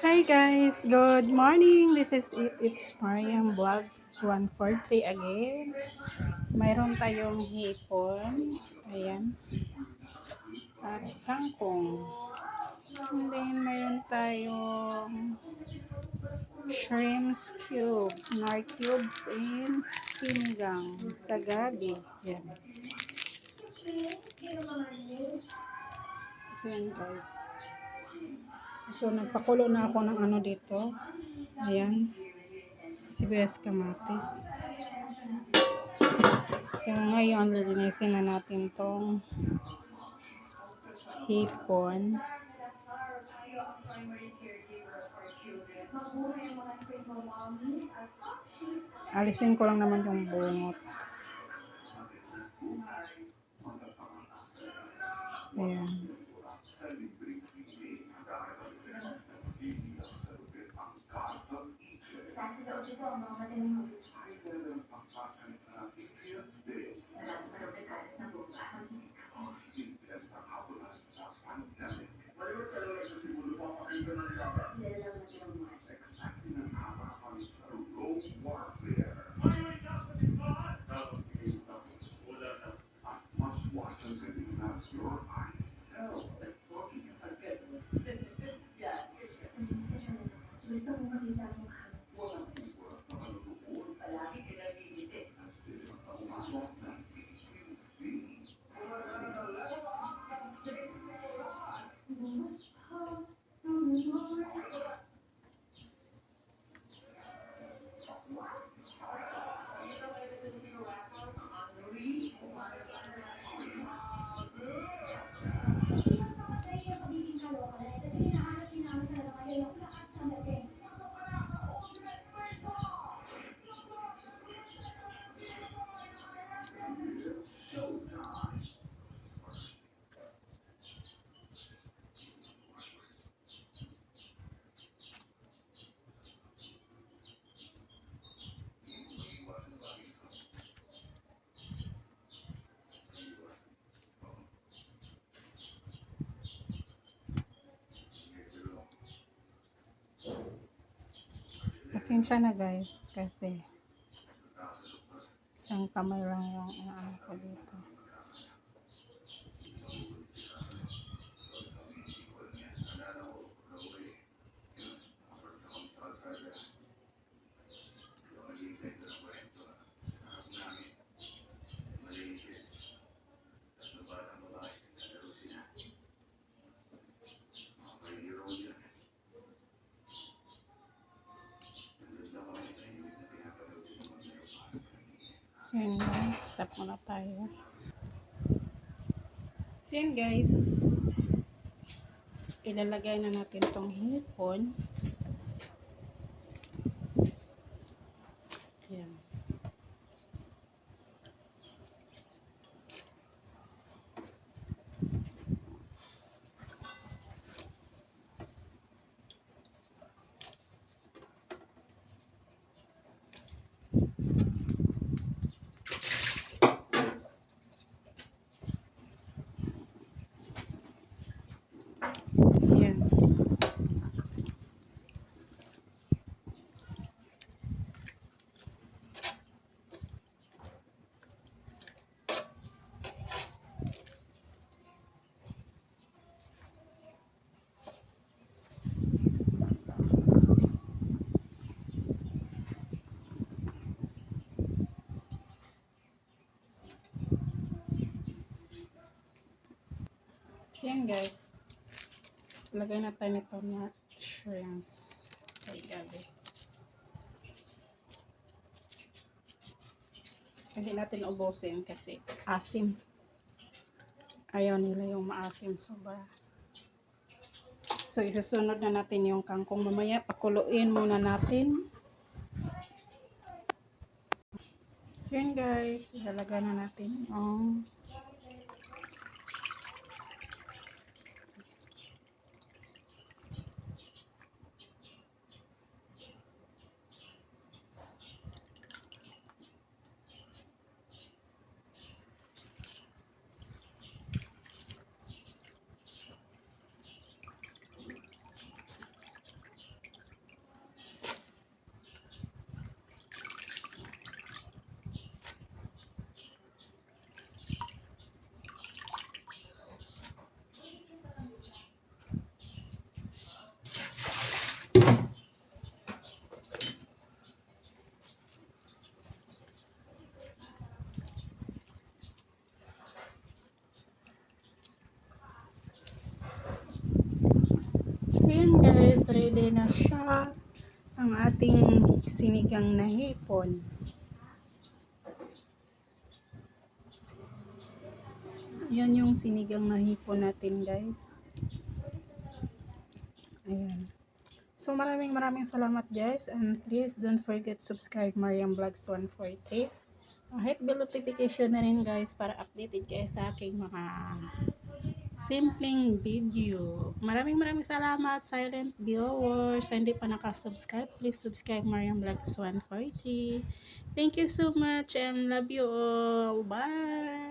Hi guys, good morning. This is it. It's Mariam Vlogs 143 again. Mayroon tayong hipon. Ayan. At kangkong. And then mayroon tayong shrimps cubes, nor cubes, and sinigang sa gabi. Yan. So yan guys. So, nagpakulo na ako ng ano dito. Ayan. Sibuyas kamatis. So, ngayon, lilinisin na natin tong hipon. Alisin ko lang naman yung bungot. Ayan. that's your Pasensya na guys kasi isang kamay lang yung inaano ko dito. So yun guys, stop muna tayo. So yun guys, ilalagay na natin tong hipon. Yan. Yan. So yan guys. Lagay na tayo nito na shrimps. Ay, gabi. Hindi natin ubusin kasi asim. Ayaw nila yung maasim sobra. So, isusunod na natin yung kangkong mamaya. Pakuluin muna natin. So, yun guys. Ilalagay na natin yung guys, ready na siya. Ang ating sinigang na hipon. Yan yung sinigang na hipon natin guys. Ayan. So maraming maraming salamat guys and please don't forget subscribe Mariam Vlogs 143. Uh, hit bell notification na rin guys para updated kayo sa aking mga simpleng video. Maraming maraming salamat silent viewers. Sa hindi pa nakasubscribe, please subscribe Mariam Vlogs 143. Thank you so much and love you all. Bye!